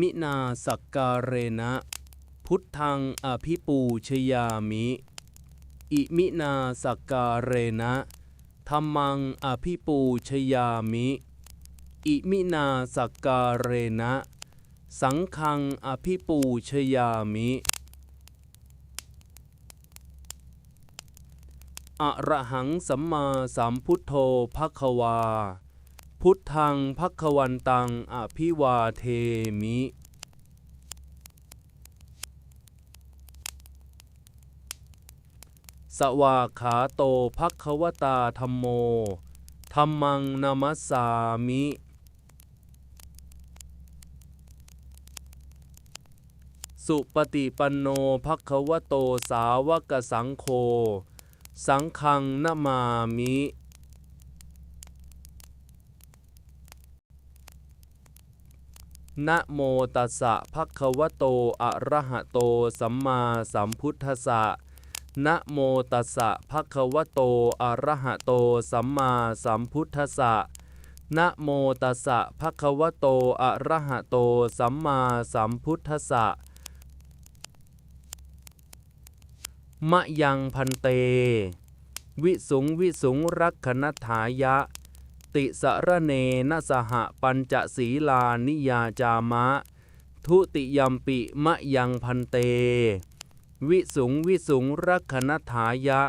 มินาสักการเรนะพุทธังอภิปูชยามิ อิมินาสักการเรนะธรรมังอภิปูชยามิ อิมินาสักการเรนะสังฆังอภิปูชยามิอะระหังสัมมาสัมพุทโธภควา พุทธังภควันตังอภิวาเทมิ สวาขาโตภควตาธรรมโมธรรมังนามัสสามิ สุปฏิปันโนภควโตสาวกสังโฆ สังฆังนามามิ นะโมตัสสะภะคะวะโต อะระหะโต สัมมาสัมพุทธัสสะนะโมตัสสะภะคะวะโต อะระหะโต สัมมาสัมพุทธัสสะนะโมตัสสะภะคะวะโต อะระหะโต สัมมาสัมพุทธัสสะมะยังพันเต วิสุงวิสุงรักขณถายะ ติสระเนนะสหปัญจศีลานิยาจามะ ทุติยมปิมะยังพันเต วิสุงวิสุงรักขณถายะ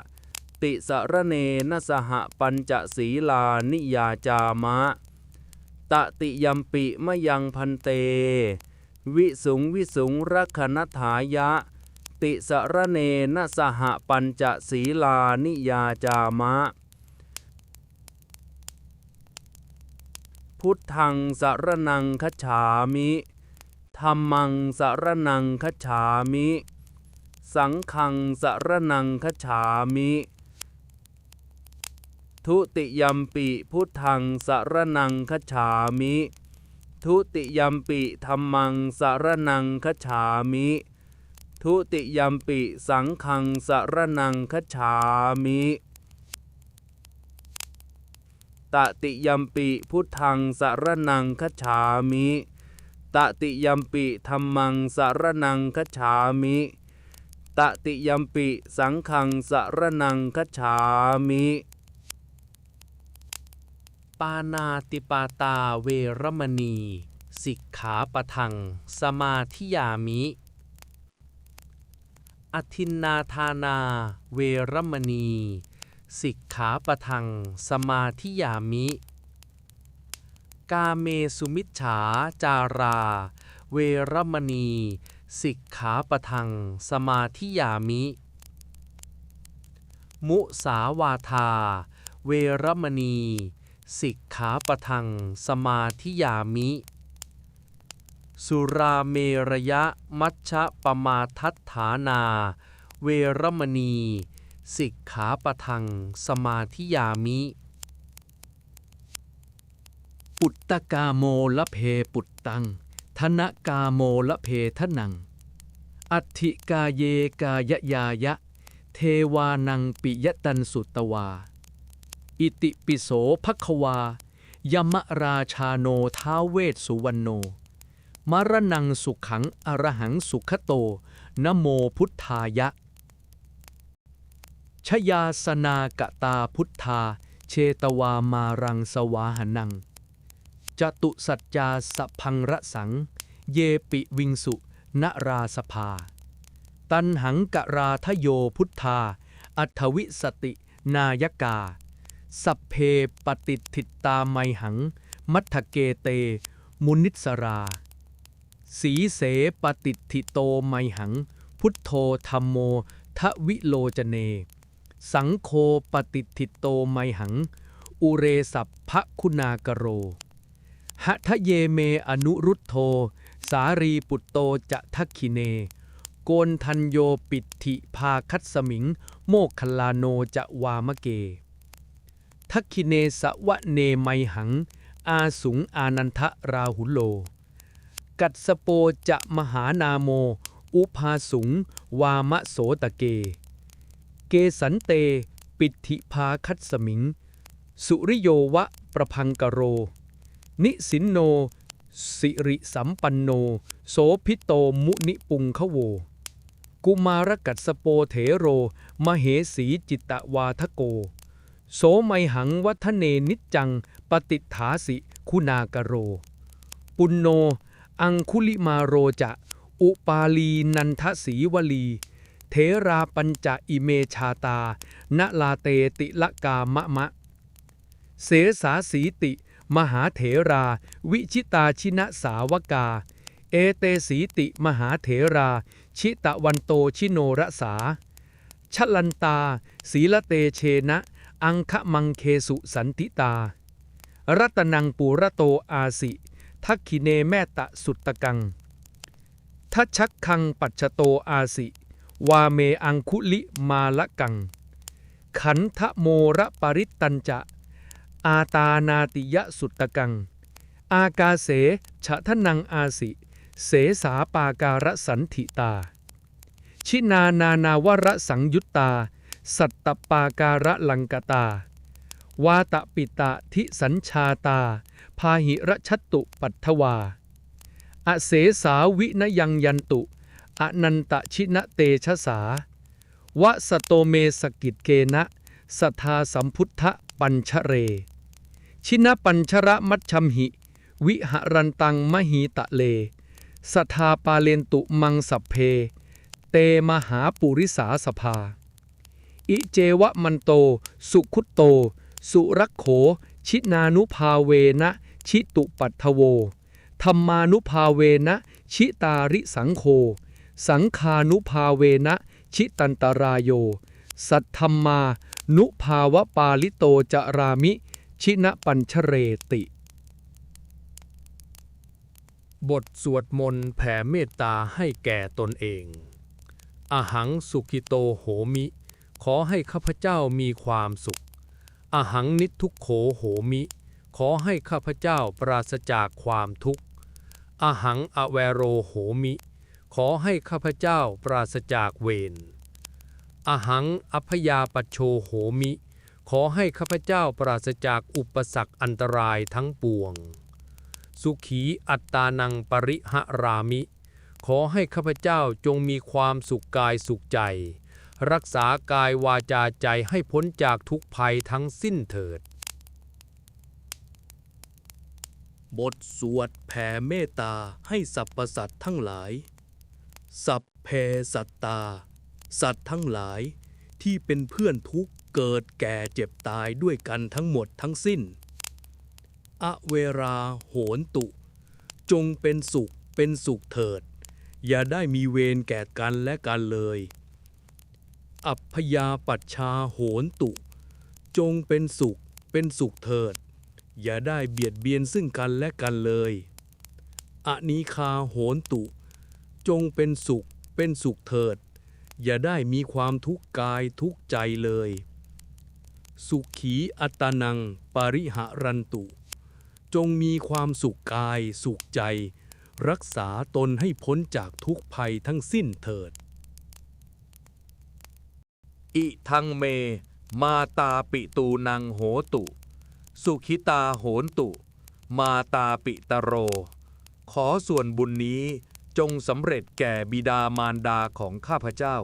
ติสระเนนะสหปัญจศีลานิยาจามะ ตติยมปิมะยังพันเต วิสุงวิสุงรักขณถายะ ติสระเนนะสหปัญจศีลานิยาจามะ พุทธังสารนังคัจฉามิธรรมังสารนังคัจฉามิ สังฆังสารนังคัจฉามิ ทุติยมปิพุทธังสารนังคัจฉามิ ทุติยมปิธรรมังสารนังคัจฉามิ ทุติยมปิสังฆังสารนังคัจฉามิ ตติยมปิพุทธังสารนังคฉามิตติยมปิธรรมังสารนังคฉามิตติยมปิสังฆังสารนังคฉามิ ปานาติปาตาเวรมณี สิกขาปะทัง สมาธิยามิอทินนาทานา เวรมณี สิกขาปะทัง สมาธิยามิ กาเมสุมิจฉาจารา เวรมณี สิกขาปะทัง สมาธิยามิ มุสาวาทา เวรมณี สิกขาปะทัง สมาธิยามิ สุราเมรยะมัชฌะปมาทัฏฐานา เวรมณี สิกขาปะทัง สมาธิยามิ ปุตตกาโมละเพปุตตัง ธนกาโมละเพทนัง อัติกาเยกายยายะ เทวานังปิยตันสุตวา อิติปิโสภควายมราชาโนท้าเวสสุวรรณโน มรณังสุขังอรหังสุขโต นโมพุทธายะ ชยาสนากตาพุทธา เชตวามารังสวาหนัง จตุสัจจาสพพังระสัง เยปิวิงสุนราสภา ตันหังกะราทโยพุทธา อัทวิสติ นายกา สัพเพปฏิทิตาไมหัง มัทธเกเต มุนิสรา สีเสปฏิทิโตไมหัง พุทโธธรรมโมทวิโลจเน สังโฆปฏิทิโตไมหัง อุเรสัพพะคุณากโร หะทะเยเมอนุรุตโธสารีปุตโตจะทักขิเน โกนทันโยปิธิภาคัสมิง โมคลาโนจะวามะเก ทักขิเนสวะเนไมหัง อาสุงอานันทะราหุโล กัดสโปจะมหานาโม อุภาสุง วามะโสตะเก เกสันเต ปิธิภาคัสมิง สุริโยวะประพังกโร นิสินโน สิริสัมปันโน โสพิโตมุนิปุงขโว กุมารกัสโปเถโร มเหสีจิตตวาทโก โสไมหังวัฒเนนิจจัง ปฏิฐาสิคุณากโร ปุณโน อังคุลิมาโรจะ อุปาลีนันทสีวลี เทราปัญจอิเมชาตา ณลาเตติละกามะมะ เสสาสีติ มหาเถรา วิชิตาชินะสาวกา เอเตสีติ มหาเถรา ชิตะวันโตชิโนรสาชลันตา ศีลเตเชนะ อังคมังเคสุสันติตา รัตนังปูระโตอาสิ ทักขิเนแม่ตะสุตตะกังทัชชักคังปัจฉโตอาสิ วาเมอังคุลิมาละกัง ขันทะโมระปริตตัญจะ อาตานาติยะสุตตะกัง อากาเสฉะทนังอาสิ เสสาปาการะสันถิตา ชินานานาวระสังยุตตา สัตตปาการะลังกตาวาตปิตะทิสัญชาตา พาหิระชัตตุปัทถวา อเสสาวินยังยันตุ อนันตชินะเตชะสาวะสโตเมสกิจเกนะสทาสัมพุทธปัญชเร ชินะปัญชระมัชชมหิ วิหรันตังมหีตะเล สทาปาเลนตุมังสัพเพ เตมหาปุริสาสภา อิเจวะมันโต สุขุตโต สุรักโข ชินานุภาเวนะชิตุปัทโวธรรมานุภาเวนะชิตาริสังโฆ สังคานุภาเวนะ ชิตันตรายโย สัทธรรมา นุภาวปาลิโตจารามิ ชินะปัญชเรติ บทสวดมนต์แผ่เมตตาให้แก่ตนเอง อหังสุขิโตโหมิ ขอให้ข้าพเจ้ามีความสุข อหังนิทุกโขโหมิ ขอให้ข้าพเจ้าปราศจากความทุกข์ อหังอแวโรโหมิ ขอให้ข้าพเจ้าปราศจากเวร อหังอัพยาปชโชโหมิ ขอให้ข้าพเจ้าปราศจากอุปสรรคอันตรายทั้งปวง สุขีอัตตานังปริหรามิ ขอให้ข้าพเจ้าจงมีความสุขกายสุขใจ รักษากายวาจาใจให้พ้นจากทุกภัยทั้งสิ้นเถิด บทสวดแผ่เมตตาให้สรรพสัตว์ทั้งหลาย สัพเพสัตตา สัตว์ทั้งหลายที่เป็นเพื่อนทุกเกิดแก่เจ็บตายด้วยกันทั้งหมดทั้งสิ้น อเวราโหนตุ จงเป็นสุขเป็นสุขเถิด อย่าได้มีเวรแก่กันและกันเลย อัพยาปัชชาโหนตุ จงเป็นสุขเป็นสุขเถิด อย่าได้เบียดเบียนซึ่งกันและกันเลย อนีคาโหนตุ จงเป็นสุข เป็นสุขเถิด อย่าได้มีความทุกข์กายทุกข์ใจเลย สุขีอัตานังปาริหารันตุ จงมีความสุขกายสุขใจ รักษาตนให้พ้นจากทุกภัยทั้งสิ้นเถิด อิทังเม มาตาปิตูนังโหตุ สุขิตาโหนตุ มาตาปิตโร ขอส่วนบุญนี้ จงสำเร็จแก่บิดามารดาของข้าพเจ้า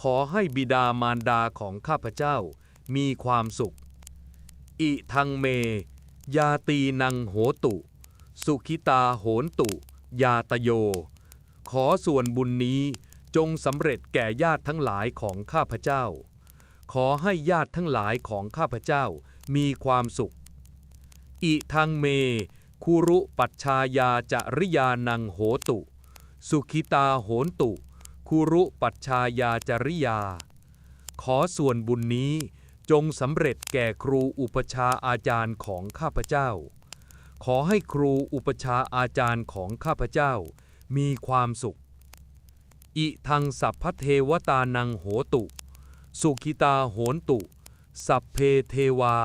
ขอให้บิดามารดาของข้าพเจ้ามีความสุข อิทังเม ยาตีนังโหตุ สุขิตาโหนตุ ยาตโย ขอส่วนบุญนี้จงสำเร็จแก่ญาติทั้งหลายของข้าพเจ้า ขอให้ญาติทั้งหลายของข้าพเจ้ามีความสุข อิทังเมคุรุปัชชายาจริยานังโหตุ สุขิตาโหนตุ คุรุปัชชายาจริยา ขอส่วนบุญนี้จงสำเร็จแก่ครูอุปชาอาจารย์ของข้าพเจ้า ขอให้ครูอุปชาอาจารย์ของข้าพเจ้า มีความสุข อิทังสัพพเทวตานังโหตุ สุขิตาโหนตุ สัพเพเทวา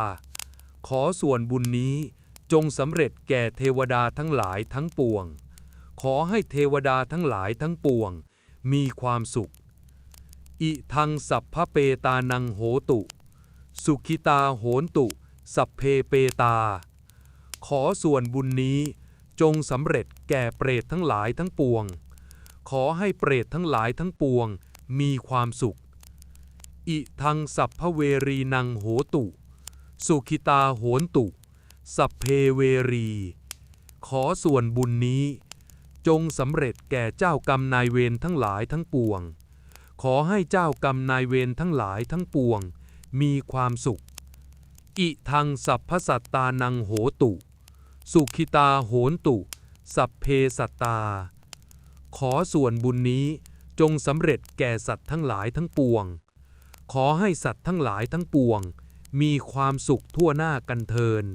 ขอส่วนบุญนี้จงสำเร็จแก่เทวดาทั้งหลายทั้งปวง ขอให้เทวดาทั้งหลายทั้งปวง มีความสุข อิทังสัพพเปตานังโหตุ สุขิตาโหนตุ สัพเพเปตา ขอส่วนบุญนี้จงสำเร็จแก่เปรตทั้งหลายทั้งปวง ขอให้เปรตทั้งหลายทั้งปวง มีความสุข อิทังสัพพเวรีนังโหตุ สุขิตาโหนตุ สัพเพเวรี ขอส่วนบุญนี้ จงสำเร็จแก่เจ้ากรรมนายเวรทั้งหลายทั้งปวง ขอให้เจ้ากรรมนายเวรทั้งหลายทั้งปวง มีความสุข อิทังสัพพสัตตานังโหตุ สุขิตาโหนตุ สัพเพสัตตา ขอส่วนบุญนี้จงสำเร็จแก่สัตว์ทั้งหลายทั้งปวง ขอให้สัตว์ทั้งหลายทั้งปวง มีความสุขทั่วหน้ากันเทิน